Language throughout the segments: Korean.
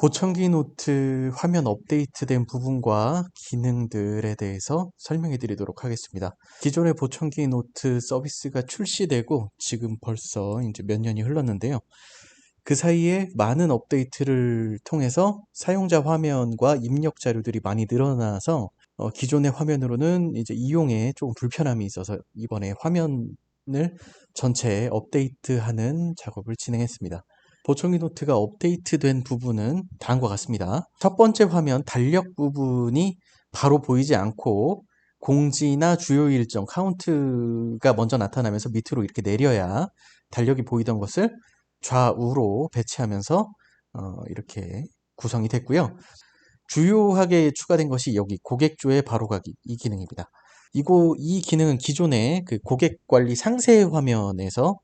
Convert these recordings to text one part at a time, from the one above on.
보청기 노트 화면 업데이트된 부분과 기능들에 대해서 설명해 드리도록 하겠습니다. 기존의 보청기 노트 서비스가 출시되고 지금 벌써 이제 몇 년이 흘렀는데요. 그 사이에 많은 업데이트를 통해서 사용자 화면과 입력 자료들이 많이 늘어나서 어, 기존의 화면으로는 이제 이용에 조금 불편함이 있어서 이번에 화면을 전체 업데이트하는 작업을 진행했습니다. 보청기 노트가 업데이트된 부분은 다음과 같습니다. 첫 번째 화면 달력 부분이 바로 보이지 않고 공지나 주요 일정 카운트가 먼저 나타나면서 밑으로 이렇게 내려야 달력이 보이던 것을 좌우로 배치하면서 어, 이렇게 구성이 됐고요. 주요하게 추가된 것이 여기 고객조의 바로가기 이 기능입니다. 이거 이 기능은 기존의 그 고객 관리 상세 화면에서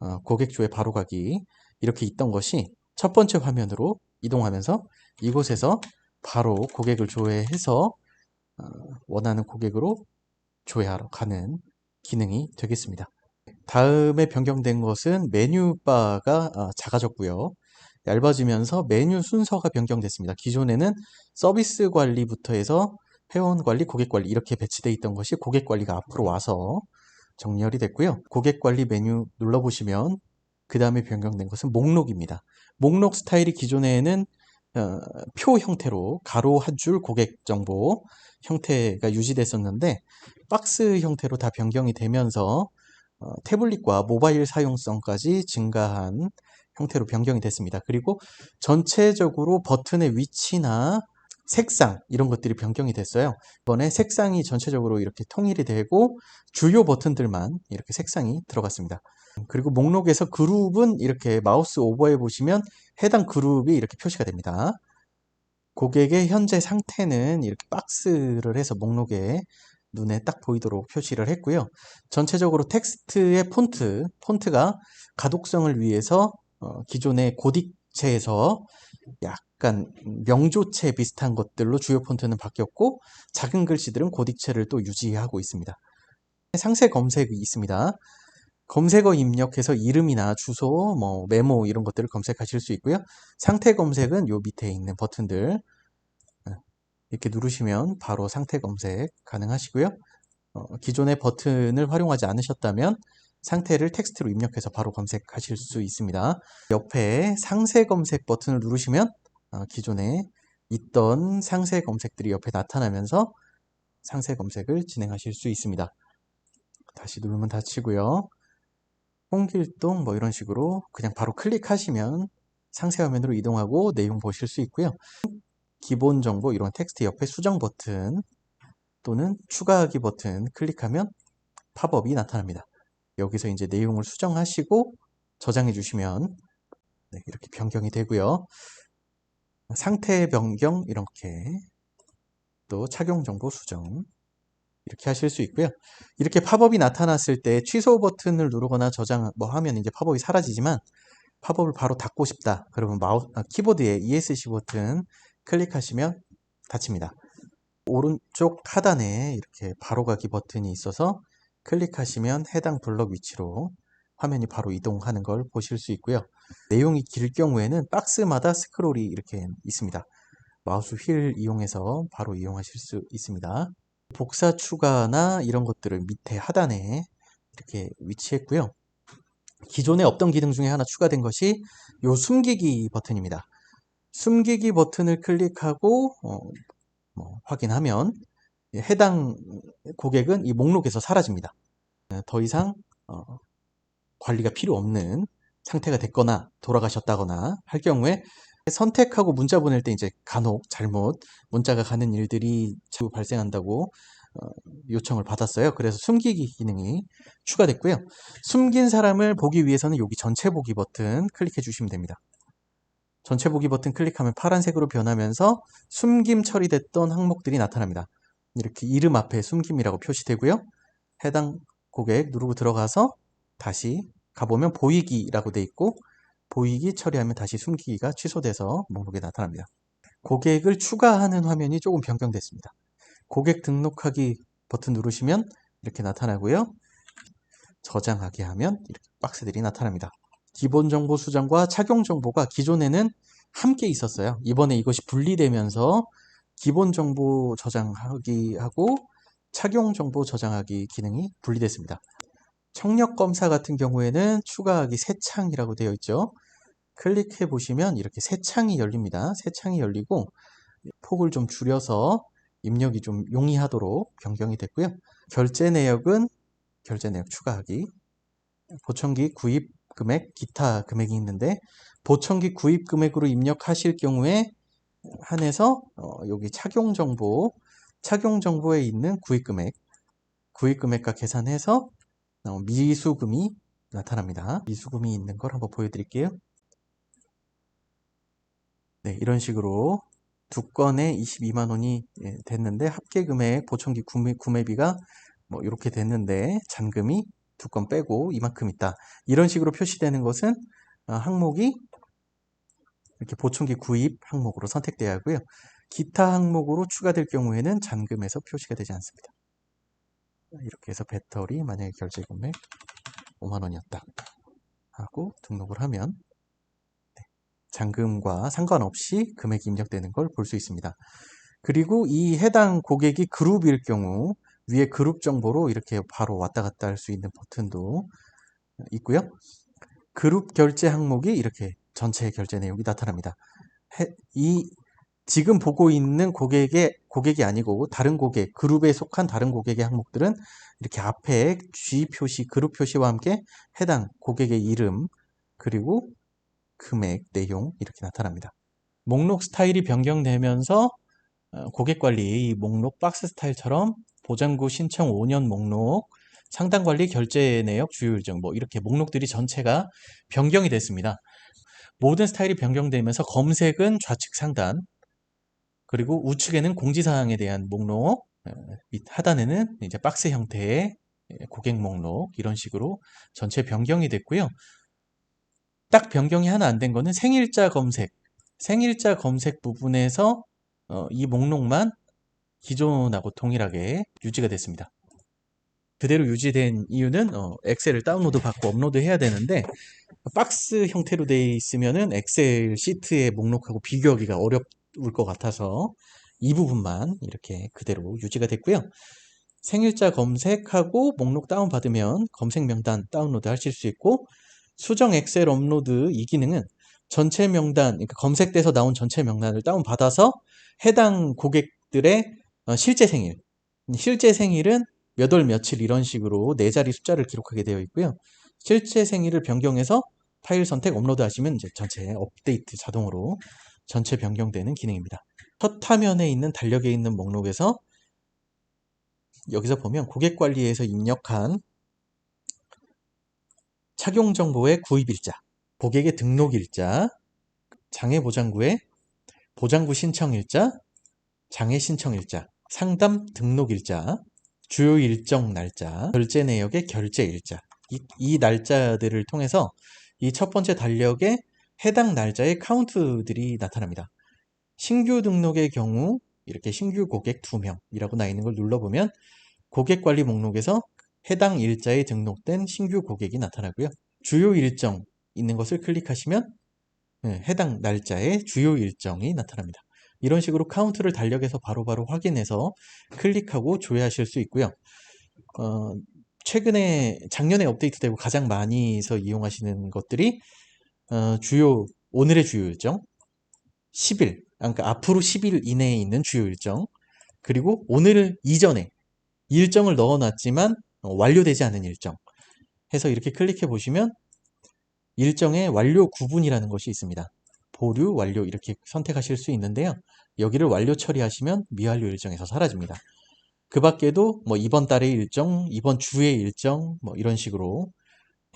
어, 고객조의 바로가기 이렇게 있던 것이 첫 번째 화면으로 이동하면서 이곳에서 바로 고객을 조회해서 어, 원하는 고객으로 조회하러 가는 기능이 되겠습니다. 다음에 변경된 것은 메뉴바가 어, 작아졌고요. 얇아지면서 메뉴 순서가 변경됐습니다. 기존에는 서비스 관리부터 해서 회원 관리, 고객 관리 이렇게 배치되어 있던 것이 고객 관리가 앞으로 와서 정렬이 됐고요. 고객 관리 메뉴 눌러보시면 그 다음에 변경된 것은 목록입니다. 목록 스타일이 기존에는 어, 표 형태로 가로 한 줄 고객 정보 형태가 유지됐었는데 박스 형태로 다 변경이 되면서 어, 태블릿과 모바일 사용성까지 증가한 형태로 변경이 됐습니다. 그리고 전체적으로 버튼의 위치나 색상 이런 것들이 변경이 됐어요. 이번에 색상이 전체적으로 이렇게 통일이 되고 주요 버튼들만 이렇게 색상이 들어갔습니다. 그리고 목록에서 그룹은 이렇게 마우스 오버해 보시면 해당 그룹이 이렇게 표시가 됩니다. 고객의 현재 상태는 이렇게 박스를 해서 목록에 눈에 딱 보이도록 표시를 했고요. 전체적으로 텍스트의 폰트, 폰트가 가독성을 위해서 어, 기존의 고딕 체에서 약간 명조체 비슷한 것들로 주요 폰트는 바뀌었고 작은 글씨들은 고딕체를 또 유지하고 있습니다. 상세 검색이 있습니다. 검색어 입력해서 이름이나 주소, 뭐 메모 이런 것들을 검색하실 수 있고요. 상태 검색은 요 밑에 있는 버튼들 네, 이렇게 누르시면 바로 상태 검색 가능하시고요. 어, 기존의 버튼을 활용하지 않으셨다면 상태를 텍스트로 입력해서 바로 검색하실 수 있습니다. 옆에 상세 검색 버튼을 누르시면 어, 기존에 있던 상세 검색들이 옆에 나타나면서 상세 검색을 진행하실 수 있습니다. 다시 누르면 닫히고요. 홍길동 뭐 이런 식으로 그냥 바로 클릭하시면 상세 화면으로 이동하고 내용 보실 수 있고요. 기본 정보 이런 텍스트 옆에 수정 버튼 또는 추가하기 버튼 클릭하면 팝업이 나타납니다. 여기서 이제 내용을 수정하시고 저장해 주시면 네, 이렇게 변경이 되고요. 상태 변경 이렇게 또 착용 정보 수정 이렇게 하실 수 있고요. 이렇게 팝업이 나타났을 때 취소 버튼을 누르거나 저장 뭐 하면 이제 팝업이 사라지지만 팝업을 바로 닫고 싶다. 그러면 마우스 아, 키보드에 ESC 버튼 클릭하시면 닫힙니다. 오른쪽 하단에 이렇게 바로가기 버튼이 있어서 클릭하시면 해당 블럭 위치로 화면이 바로 이동하는 걸 보실 수 있고요. 내용이 길 경우에는 박스마다 스크롤이 이렇게 있습니다. 마우스 휠 이용해서 바로 이용하실 수 있습니다. 복사 추가나 이런 것들을 밑에 하단에 이렇게 위치했고요. 기존에 없던 기능 중에 하나 추가된 것이 이 숨기기 버튼입니다. 숨기기 버튼을 클릭하고 어, 뭐 확인하면 해당 고객은 이 목록에서 사라집니다. 더 이상 어, 관리가 필요 없는 상태가 됐거나 돌아가셨다거나 할 경우에 선택하고 문자 보낼 때 이제 간혹 잘못 문자가 가는 일들이 자주 발생한다고 어, 요청을 받았어요. 그래서 숨기기 기능이 추가됐고요. 숨긴 사람을 보기 위해서는 여기 전체 보기 버튼 클릭해 주시면 됩니다. 전체 보기 버튼 클릭하면 파란색으로 변하면서 숨김 처리됐던 항목들이 나타납니다. 이렇게 이름 앞에 숨김이라고 표시되고요. 해당 고객 누르고 들어가서 다시 가보면 보이기라고 돼 있고 보이기 처리하면 다시 숨기기가 취소돼서 목록에 나타납니다. 고객을 추가하는 화면이 조금 변경됐습니다. 고객 등록하기 버튼 누르시면 이렇게 나타나고요. 저장하기 하면 이렇게 박스들이 나타납니다. 기본 정보 수정과 착용 정보가 기존에는 함께 있었어요. 이번에 이것이 분리되면서 기본 정보 저장하기 하고 착용 정보 저장하기 기능이 분리됐습니다. 청력 검사 같은 경우에는 추가하기 새 창이라고 되어 있죠. 클릭해 보시면 이렇게 새 창이 열립니다. 새 창이 열리고 폭을 좀 줄여서 입력이 좀 용이하도록 변경이 됐고요. 결제 내역은 결제 내역 추가하기 보청기 구입 금액, 기타 금액이 있는데 보청기 구입 금액으로 입력하실 경우에 한해서 어, 여기 착용 정보, 착용 정보에 있는 구입 금액, 구입 금액과 계산해서 어, 미수금이 나타납니다. 미수금이 있는 걸 한번 보여드릴게요. 네, 이런 식으로 두 건에 22만 원이 예, 됐는데 합계 금액 보청기 구매, 구매비가 뭐 이렇게 됐는데 잔금이 두 건 빼고 이만큼 있다. 이런 식으로 표시되는 것은 어, 항목이 이렇게 보청기 구입 항목으로 선택되어야 하고요. 기타 항목으로 추가될 경우에는 잔금에서 표시가 되지 않습니다. 이렇게 해서 배터리 만약에 결제 금액 5만 원이었다 하고 등록을 하면 네, 잔금과 상관없이 금액이 입력되는 걸 볼 수 있습니다. 그리고 이 해당 고객이 그룹일 경우 위에 그룹 정보로 이렇게 바로 왔다 갔다 할 수 있는 버튼도 있고요. 그룹 결제 항목이 이렇게 전체 결제 내용이 나타납니다. 이 지금 보고 있는 고객의 고객이 아니고 다른 고객, 그룹에 속한 다른 고객의 항목들은 이렇게 앞에 G 표시, 그룹 표시와 함께 해당 고객의 이름, 그리고 금액, 내용 이렇게 나타납니다. 목록 스타일이 변경되면서 어, 고객 관리 목록 박스 스타일처럼 보장구 신청 5년 목록, 상담 관리 결제 내역 주요 일정 뭐 이렇게 목록들이 전체가 변경이 됐습니다. 모든 스타일이 변경되면서 검색은 좌측 상단 그리고 우측에는 공지사항에 대한 목록 밑 하단에는 이제 박스 형태의 고객 목록 이런 식으로 전체 변경이 됐고요. 딱 변경이 하나 안 된 거는 생일자 검색 생일자 검색 부분에서 어, 이 목록만 기존하고 동일하게 유지가 됐습니다. 그대로 유지된 이유는 어, 엑셀을 다운로드 받고 업로드 해야 되는데 박스 형태로 되어 있으면은 엑셀 시트의 목록하고 비교하기가 어려울 것 같아서 이 부분만 이렇게 그대로 유지가 됐고요. 생일자 검색하고 목록 다운받으면 검색 명단 다운로드 하실 수 있고 수정 엑셀 업로드 이 기능은 전체 명단, 그러니까 검색돼서 나온 전체 명단을 다운받아서 해당 고객들의 어, 실제 생일, 실제 생일은 몇 월 며칠 이런 식으로 네 자리 숫자를 기록하게 되어 있고요. 실제 생일을 변경해서 파일 선택 업로드 하시면 이제 전체 업데이트 자동으로 전체 변경되는 기능입니다. 첫 화면에 있는 달력에 있는 목록에서 여기서 보면 고객 관리에서 입력한 착용 정보의 구입일자, 고객의 등록일자, 장애보장구의 보장구 신청일자, 장애 신청일자, 상담 등록일자, 주요 일정 날짜, 결제 내역의 결제 일자 이, 이 날짜들을 통해서 이 첫 번째 달력에 해당 날짜의 카운트들이 나타납니다. 신규 등록의 경우 이렇게 신규 고객 2명이라고 나 있는 걸 눌러보면 고객 관리 목록에서 해당 일자에 등록된 신규 고객이 나타나고요. 주요 일정 있는 것을 클릭하시면 네, 해당 날짜의 주요 일정이 나타납니다. 이런 식으로 카운트를 달력에서 바로바로 바로 확인해서 클릭하고 조회하실 수 있고요. 어, 최근에 작년에 업데이트되고 가장 많이서 이용하시는 것들이 어, 주요 오늘의 주요 일정 10일 그러니까 앞으로 10일 이내에 있는 주요 일정 그리고 오늘 이전에 일정을 넣어놨지만 어, 완료되지 않은 일정 해서 이렇게 클릭해 보시면 일정의 완료 구분이라는 것이 있습니다. 보류, 완료 이렇게 선택하실 수 있는데요. 여기를 완료 처리하시면 미완료 일정에서 사라집니다. 그 밖에도 뭐 이번 달의 일정, 이번 주의 일정 뭐 이런 식으로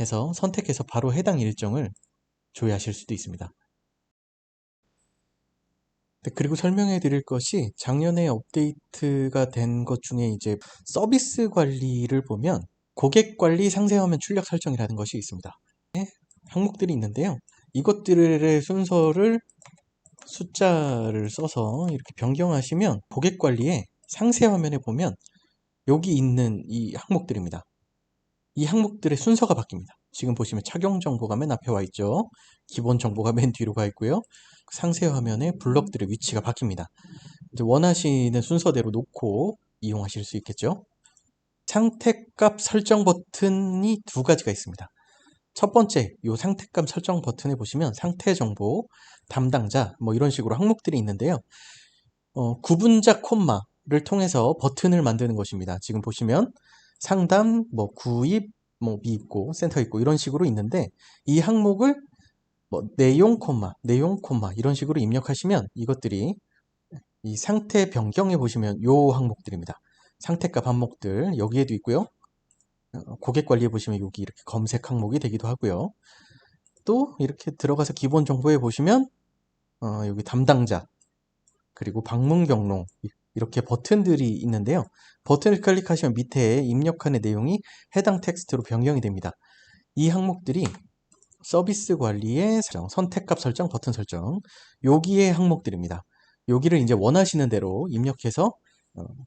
해서 선택해서 바로 해당 일정을 조회하실 수도 있습니다. 네, 그리고 설명해 드릴 것이 작년에 업데이트가 된 것 중에 이제 서비스 관리를 보면 고객 관리 상세 화면 출력 설정이라는 것이 있습니다. 네, 항목들이 있는데요. 이것들의 순서를 숫자를 써서 이렇게 변경하시면 고객 관리에 상세 화면에 보면 여기 있는 이 항목들입니다. 이 항목들의 순서가 바뀝니다. 지금 보시면 착용 정보가 맨 앞에 와 있죠. 기본 정보가 맨 뒤로 가 있고요. 상세 화면에 블럭들의 위치가 바뀝니다. 원하시는 순서대로 놓고 이용하실 수 있겠죠. 상태값 설정 버튼이 두 가지가 있습니다. 첫 번째, 이 상태값 설정 버튼에 보시면 상태 정보, 담당자, 뭐 이런 식으로 항목들이 있는데요. 어, 구분자 콤마를 통해서 버튼을 만드는 것입니다. 지금 보시면 상담, 뭐 구입, 뭐미 있고 센터 있고 이런 식으로 있는데 이 항목을 뭐 내용 콤마, 내용 콤마 이런 식으로 입력하시면 이것들이 이 상태 변경에 보시면 요 항목들입니다. 상태값 항목들 여기에도 있고요. 어, 고객 관리에 보시면 여기 이렇게 검색 항목이 되기도 하고요. 또 이렇게 들어가서 기본 정보에 보시면 어, 여기 담당자 그리고 방문 경로 이렇게 버튼들이 있는데요. 버튼을 클릭하시면 밑에 입력한의 내용이 해당 텍스트로 변경이 됩니다. 이 항목들이 서비스 관리의 설정, 선택값 설정, 버튼 설정 여기의 항목들입니다. 여기를 이제 원하시는 대로 입력해서 어,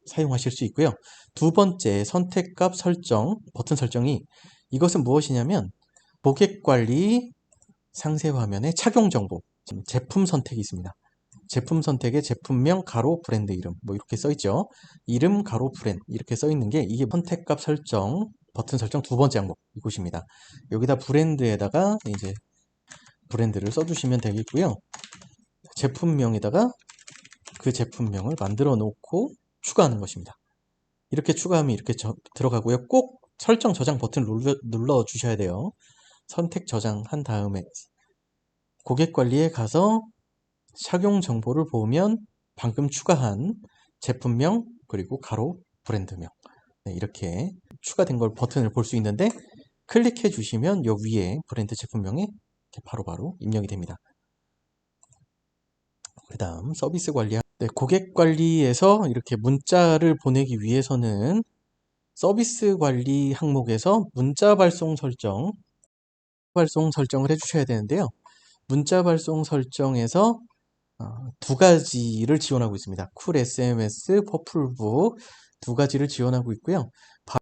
사용하실 수 있고요. 두 번째 선택값 설정, 버튼 설정이 이것은 무엇이냐면 고객 관리 상세 화면에 착용 정보, 제품 선택이 있습니다. 제품 선택에 제품명 가로 브랜드 이름 뭐 이렇게 써 있죠. 이름 가로 브랜드 이렇게 써 있는 게 이게 선택값 설정 버튼 설정 두 번째 항목 이곳입니다. 여기다 브랜드에다가 이제 브랜드를 써주시면 되겠고요. 제품명에다가 그 제품명을 만들어 놓고 추가하는 것입니다. 이렇게 추가하면 이렇게 저- 들어가고요. 꼭 설정 저장 버튼을 눌러, 주셔야 돼요. 선택 저장한 다음에 고객 관리에 가서 착용 정보를 보면 방금 추가한 제품명 그리고 가로 브랜드명 네, 이렇게 추가된 걸 버튼을 볼 수 있는데 클릭해 주시면 요 위에 브랜드 이렇게 바로 바로 입력이 됩니다. 그 다음 서비스 관리 네, 고객 관리에서 이렇게 문자를 보내기 위해서는 서비스 관리 항목에서 문자 발송 설정 발송 설정을 해주셔야 되는데요. 문자 발송 설정에서 어, 두 가지를 지원하고 있습니다. 쿨 SMS, 퍼플북 두 가지를 지원하고 있고요. 바-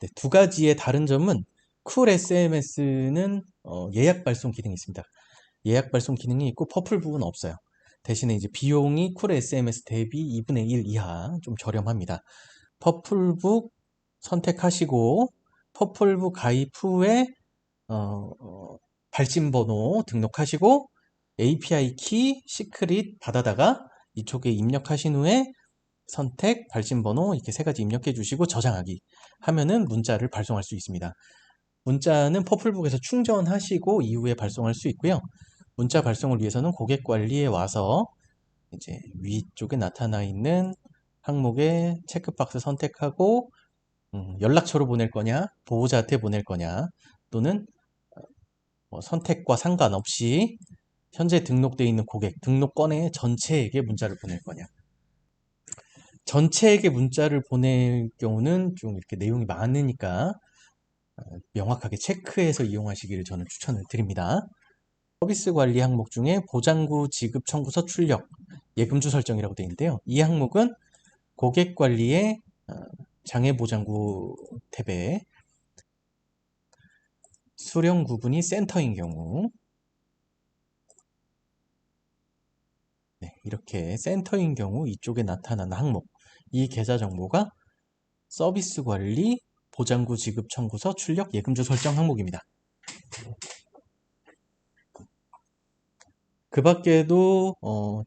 네, 두 가지의 다른 점은 쿨 SMS는 어, 예약 발송 기능이 있습니다. 예약 발송 기능이 있고 퍼플북은 없어요. 대신에 이제 비용이 쿨 SMS 대비 2분의 1 이하 좀 저렴합니다. 퍼플북 선택하시고 퍼플북 가입 후에 어, 어, 발신번호 등록하시고 API 키, 시크릿 받아다가 이쪽에 입력하신 후에 선택, 발신 번호 이렇게 세 가지 입력해 주시고 저장하기 하면은 문자를 발송할 수 있습니다. 문자는 퍼플북에서 충전하시고 이후에 발송할 수 있고요. 문자 발송을 위해서는 고객 관리에 와서 이제 위쪽에 나타나 있는 항목에 체크박스 선택하고 음, 연락처로 보낼 거냐, 보호자한테 보낼 거냐, 또는 어, 뭐 선택과 상관없이 현재 등록되어 있는 고객, 등록건의 전체에게 문자를 보낼 거냐. 전체에게 문자를 보낼 경우는 좀 이렇게 내용이 많으니까 어, 명확하게 체크해서 이용하시기를 저는 추천을 드립니다. 서비스 관리 항목 중에 보장구 지급 청구서 출력, 예금주 설정이라고 되어 있는데요. 이 항목은 고객 관리의 어, 장애 보장구 탭에 수령 구분이 센터인 경우 네, 이렇게 센터인 경우 이쪽에 나타나는 항목 이 계좌 정보가 서비스 관리 보장구 지급 청구서 출력 예금주 설정 항목입니다. 그 밖에도 어,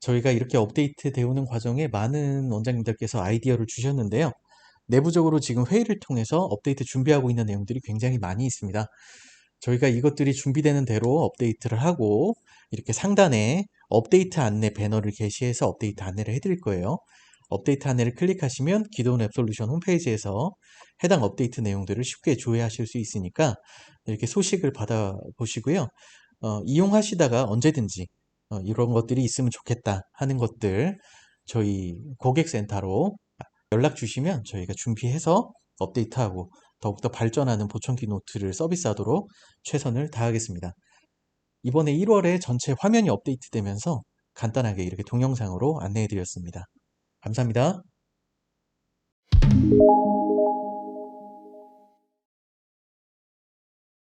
저희가 이렇게 업데이트 되오는 과정에 많은 원장님들께서 아이디어를 주셨는데요. 내부적으로 지금 회의를 통해서 업데이트 준비하고 있는 내용들이 굉장히 많이 있습니다. 저희가 이것들이 준비되는 대로 업데이트를 하고 이렇게 상단에 업데이트 안내 배너를 게시해서 업데이트 안내를 해드릴 거예요. 업데이트 안내를 클릭하시면 기존 앱솔루션 홈페이지에서 해당 업데이트 내용들을 쉽게 조회하실 수 있으니까 이렇게 소식을 받아보시고요. 어, 이용하시다가 언제든지 어, 이런 것들이 있으면 좋겠다 하는 것들 저희 고객센터로 연락 주시면 저희가 준비해서 업데이트하고 더욱더 발전하는 보청기 노트를 서비스하도록 최선을 다하겠습니다. 이번에 1월에 전체 화면이 업데이트되면서 간단하게 이렇게 동영상으로 안내해 드렸습니다. 감사합니다.